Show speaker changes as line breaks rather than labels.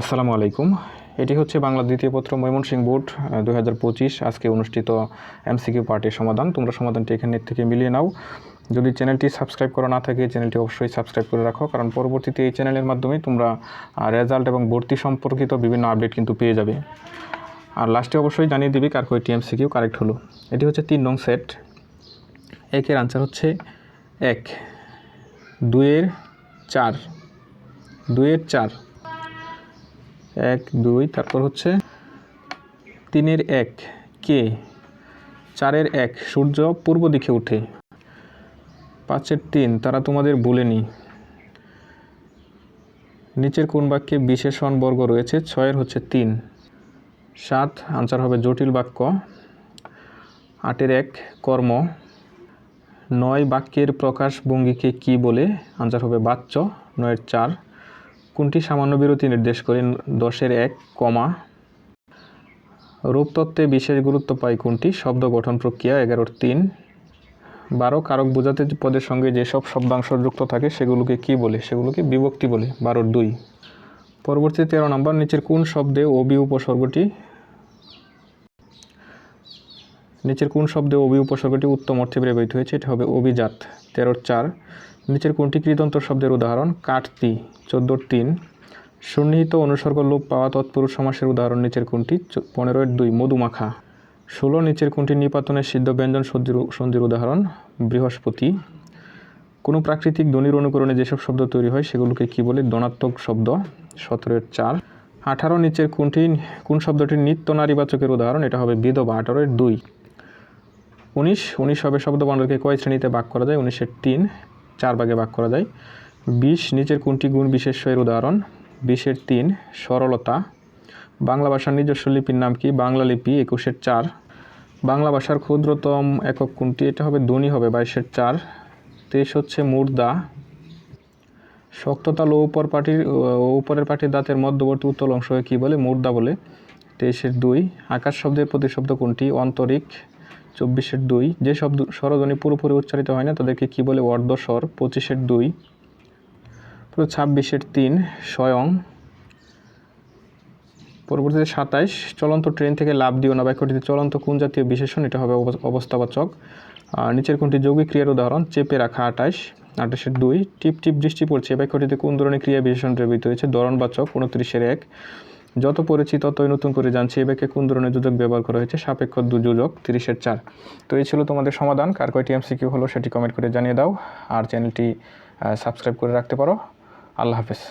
আসসালামু আলাইকুম। এটি হচ্ছে বাংলা দ্বিতীয় পত্র ময়মনসিংহ বোর্ড দু হাজার পঁচিশ। আজকে অনুষ্ঠিত এমসিকিউ পার্টির সমাধান। তোমরা সমাধানটি এখানে থেকে মিলিয়ে নাও। যদি চ্যানেলটি সাবস্ক্রাইব করা না থাকে, চ্যানেলটি অবশ্যই সাবস্ক্রাইব করে রাখো, কারণ পরবর্তীতে এই চ্যানেলের মাধ্যমে তোমরা রেজাল্ট এবং ভর্তি সম্পর্কিত বিভিন্ন আপডেট কিন্তু পেয়ে যাবে। আর লাস্টে অবশ্যই জানিয়ে দিবি কার কয়টি এমসিকিউ কারেক্ট হলো। এটি হচ্ছে তিন নং সেট। একের আনসার হচ্ছে এক, দুইয়ের চার দুইয়ের চার এক, দুই, তারপর হচ্ছে তিনের এক, কে? চারের এক, সূর্য পূর্ব দিকে ওঠে পাঁচের তিন, তারা তোমাদের বলেনি নিচের কোন বাক্যে বিশেষণ বর্গ রয়েছে? ছয়ের হচ্ছে তিন। সাত, আনসার হবে জটিল বাক্য। আটের এক, কর্ম। নয় বাক্যের প্রকাশ ভঙ্গিকে কি বলে? আনসার হবে বাচ্চ নয়ের চার কোনটি সামান্য বিরতি নির্দেশ করে? দশের এক, কমা। রূপতত্ত্বে বিশেষ গুরুত্ব পায় কোনটি? শব্দ গঠন প্রক্রিয়া, এগারোর তিন। বারো, কারক বোঝাতে পদের সঙ্গে যেসব শব্দাংশ যুক্ত থাকে, সেগুলোকে কি বলে? সেগুলোকে বিভক্তি বলে, বারোর দুই। পরবর্তী তেরো নম্বর, নিচের কোন শব্দে অবি উপসর্গটি নিচের কোন শব্দে অবি উপসর্গটি উত্তম অর্থে ব্যবহৃত হয়েছে? এটা হবে অভিজাত। তেরোর চার নিচের কোনটি কৃতন্ত শব্দের উদাহরণ? কাটতি, চোদ্দোর তিন। সন্নিহিত অনুসর্গ লোপ পাওয়া তৎপুরুষ সমাসের উদাহরণ নিচের কোনটি? পনেরোর দুই, মধুমাখা। ষোলো, নিচের কোনটি নিপাতনের সিদ্ধ ব্যঞ্জন সন্ধির সন্ধির উদাহরণ? বৃহস্পতি। কোনো প্রাকৃতিক ধ্বনির অনুকরণে যেসব শব্দ তৈরি হয়, সেগুলোকে কি বলে? ধনাত্মক শব্দ। সতেরোর চার। আঠারো, নিচের কোনটি কোন শব্দটির নিত্য নারীবাচকের উদাহরণ? এটা হবে বিধবা আঠারোর দুই। উনিশ উনিশ হবে শব্দ ভাণ্ডারকে কয় শ্রেণীতে ভাগ করা যায়? উনিশের তিন। চার ভাগে ভাগ করা যায়। বিশ, নিচের কোনটি গুণ বিশেষ্যের উদাহরণ? বিশের তিন, সরলতা। বাংলা ভাষার নিজস্ব লিপির নাম কি? বাংলা লিপি একুশের চার। বাংলা ভাষার ক্ষুদ্রতম একক কোনটি? এটা হবে ধ্বনি হবে বাইশের চার। তেইশ হচ্ছে মুর্দা। শক্ততাল ও উপর পাটির উপরের পাটির দাঁতের মধ্যবর্তী উত্তল অংশকে কী বলে? মুর্দা বলে। তেইশের দুই, আকাশ শব্দের প্রতিশব্দ কোনটি? অন্তরিক। চব্বিশের দুই। যে শব্দ স্বরধ্বনি পুরোপুরি উচ্চারিত হয় না, তাদেরকে কী বলে অর্ধস্বর পঁচিশের দুই। পুরো ছাব্বিশের তিন, স্বয়ং। পরবর্তীতে সাতাইশ, চলন্ত ট্রেন থেকে লাভ দিও না, বাক্যটিতে চলন্ত কোন জাতীয় বিশেষণ? এটা হবে অব- অবস্থাবাচক। আর নিচের কোনটি যৌগিক ক্রিয়ার উদাহরণ? চেপে রাখা আঠাশ আঠাশের দুই। টিপ টিপ দৃষ্টি পড়ছে, বাক্যটিতে কোন ধরনের ক্রিয়া বিশেষণ ব্যবহৃত হয়েছে? দরণবাচক উনত্রিশের এক। যত পড়েছি ততই নতুন করে জানছি বাক্যে কোন ধরনের যোজক ব্যবহার করা হয়েছে, সাপেক্ষ দুযোজক তিরিশের চার। তো এই ছিল তোমাদের সমাধান, কার কয়টি এমসিকিউ হলো সেটি কমেন্ট করে জানিয়ে দাও, আর চ্যানেলটি সাবস্ক্রাইব করে রাখতে পারো। আল্লাহ হাফেজ।